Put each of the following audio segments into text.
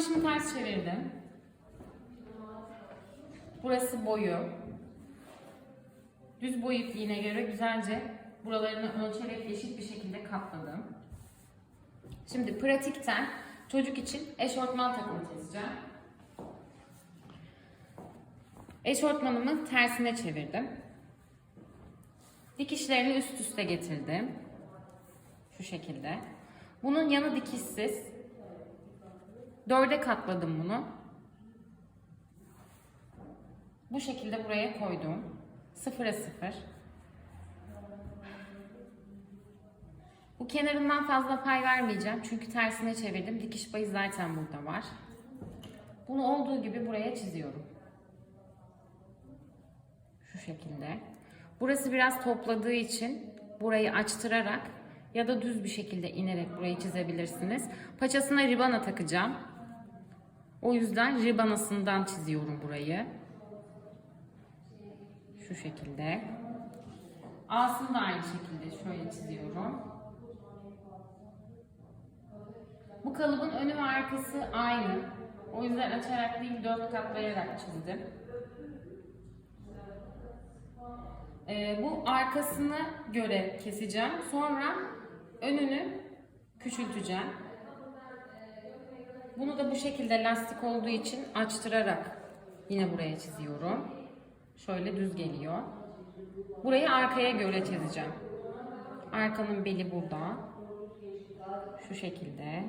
Kumaşımı ters çevirdim. Burası boyu. Düz boy ipliğine göre güzelce buralarını ölçerek eşit bir şekilde katladım. Şimdi pratikten çocuk için eşortman takımı çizeceğim. Eşortmanımı tersine çevirdim. Dikişlerini üst üste getirdim. Şu şekilde. Bunun yanı dikişsiz. Dörde katladım bunu. Bu şekilde buraya koydum. Sıfıra sıfır. Bu kenarından fazla pay vermeyeceğim. Çünkü tersine çevirdim. Dikiş payı zaten burada var. Bunu olduğu gibi buraya çiziyorum. Şu şekilde. Burası biraz topladığı için burayı açtırarak ya da düz bir şekilde inerek burayı çizebilirsiniz. Paçasına ribana takacağım. O yüzden ribanasından çiziyorum burayı. Şu şekilde. A'sını da aynı şekilde şöyle çiziyorum. Bu kalıbın önü ve arkası aynı. O yüzden açarak değil dört katlayarak çizdim. Ee, bu arkasını göre keseceğim. Sonra önünü küçülteceğim. Bunu da bu şekilde lastik olduğu için açtırarak yine buraya çiziyorum. Şöyle düz geliyor. Burayı arkaya göre çizeceğim. Arkanın beli burada. Şu şekilde.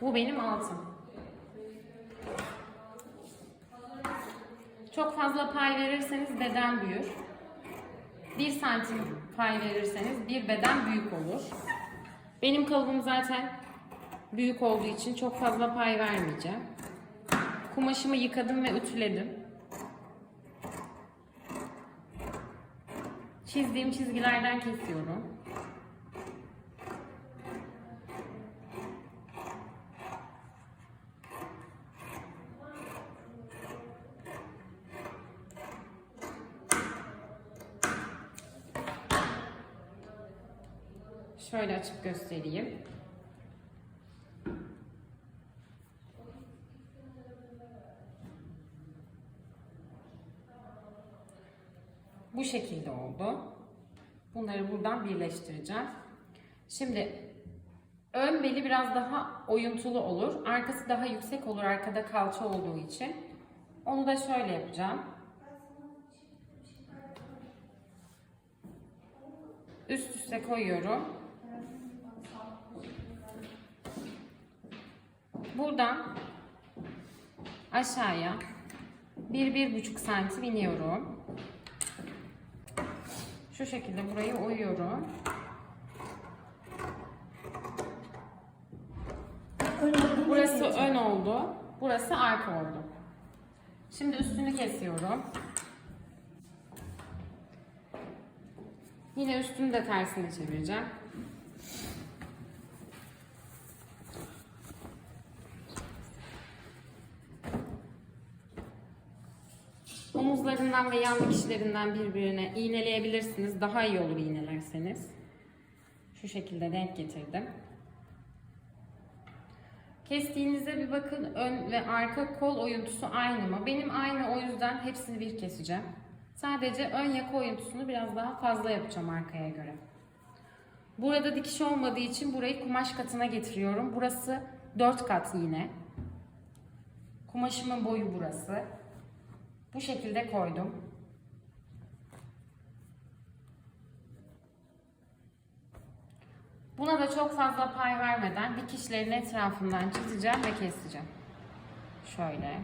Bu benim altım. Çok fazla pay verirseniz beden büyür. 1 santim pay verirseniz bir beden büyük olur. Benim kalıbım zaten büyük olduğu için çok fazla pay vermeyeceğim. Kumaşımı yıkadım ve ütüledim. Çizdiğim çizgilerden kesiyorum. Şöyle açıp göstereyim. Bu şekilde oldu. Bunları buradan birleştireceğim. Şimdi ön beli biraz daha oyuntulu olur. Arkası daha yüksek olur arkada kalça olduğu için. Onu da şöyle yapacağım. Üst üste koyuyorum. Buradan aşağıya bir bir buçuk santim iniyorum. Şu şekilde burayı oyuyorum. Burası ön oldu. Burası arka oldu. Şimdi üstünü kesiyorum. Yine üstünü de tersine çevireceğim. Omuzlarından ve yan dikişlerinden birbirine iğneleyebilirsiniz. Daha iyi olur iğnelerseniz. Şu şekilde denk getirdim. Kestiğinizde bir bakın ön ve arka kol oyuntusu aynı mı? Benim aynı o yüzden hepsini bir keseceğim. Sadece ön yaka oyuntusunu biraz daha fazla yapacağım arkaya göre. Burada dikiş olmadığı için burayı kumaş katına getiriyorum. Burası 4 kat yine. Kumaşımın boyu burası. Bu şekilde koydum. Buna da çok fazla pay vermeden dikişlerin etrafından çizeceğim ve keseceğim. Şöyle.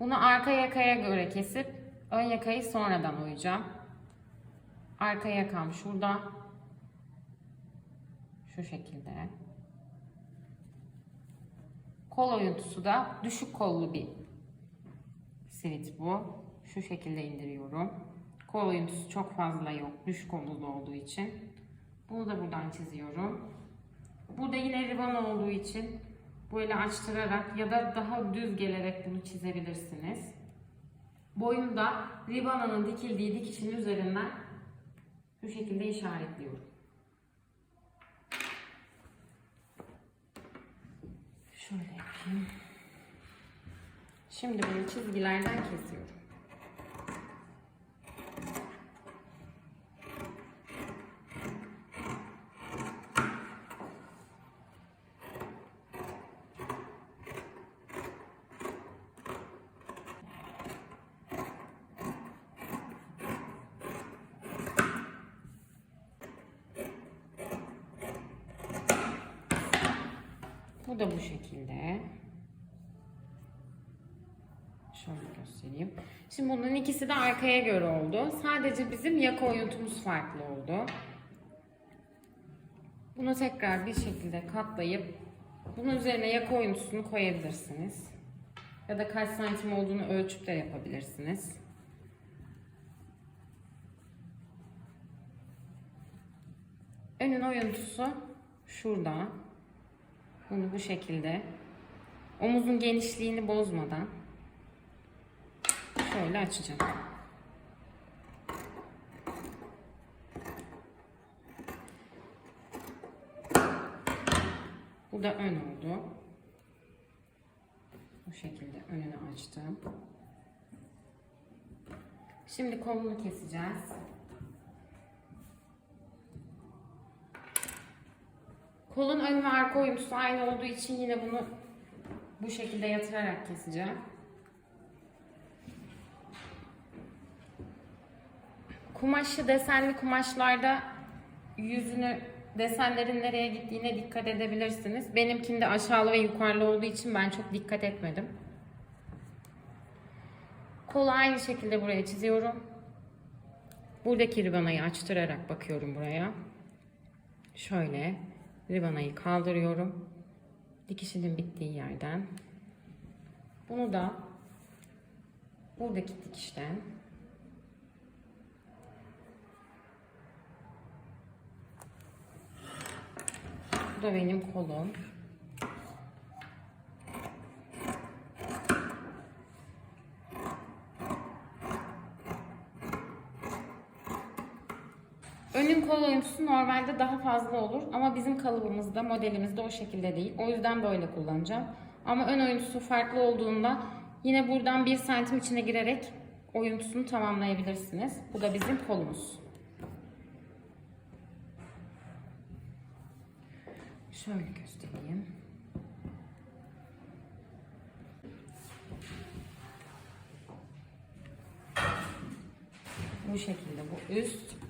Bunu arka yakaya göre kesip ön yakayı sonradan oyacağım. Arka yakam şurada. Şu şekilde. Kol oyuntusu da düşük kollu bir sivit bu. Şu şekilde indiriyorum. Kol oyuntusu çok fazla yok. Düşük kollu olduğu için. Bunu da buradan çiziyorum. Burada yine riban olduğu için böyle açtırarak ya da daha düz gelerek bunu çizebilirsiniz. Boyunda ribananın dikildiği dikişin üzerinden şu şekilde işaretliyorum. Şöyle yapayım. Şimdi bunu çizgilerden kesiyorum. Bu da bu şekilde. Şöyle göstereyim. Şimdi bunların ikisi de arkaya göre oldu. Sadece bizim yaka oyuntumuz farklı oldu. Bunu tekrar bir şekilde katlayıp bunun üzerine yaka oyuntusunu koyabilirsiniz. Ya da kaç santim olduğunu ölçüp de yapabilirsiniz. Önün oyuntusu şurada. Bunu bu şekilde omuzun genişliğini bozmadan şöyle açacağım. Bu da ön oldu. Bu şekilde önünü açtım. Şimdi kolunu keseceğiz. Kolun ön ve arka oyuntusu aynı olduğu için yine bunu bu şekilde yatırarak keseceğim. Kumaşı desenli kumaşlarda yüzünü desenlerin nereye gittiğine dikkat edebilirsiniz. Benimkinde aşağılı ve yukarılı olduğu için ben çok dikkat etmedim. Kolu aynı şekilde buraya çiziyorum. Buradaki ribanayı açtırarak bakıyorum buraya. Şöyle ribanayı kaldırıyorum. Dikişinin bittiği yerden. Bunu da buradaki dikişten Bu da benim kolum. Önün kol oyuntusu normalde daha fazla olur ama bizim kalıbımızda, modelimizde o şekilde değil. O yüzden böyle kullanacağım. Ama ön oyuntusu farklı olduğunda yine buradan 1 santim içine girerek oyuntusunu tamamlayabilirsiniz. Bu da bizim kolumuz. Şöyle göstereyim. Bu şekilde bu üst.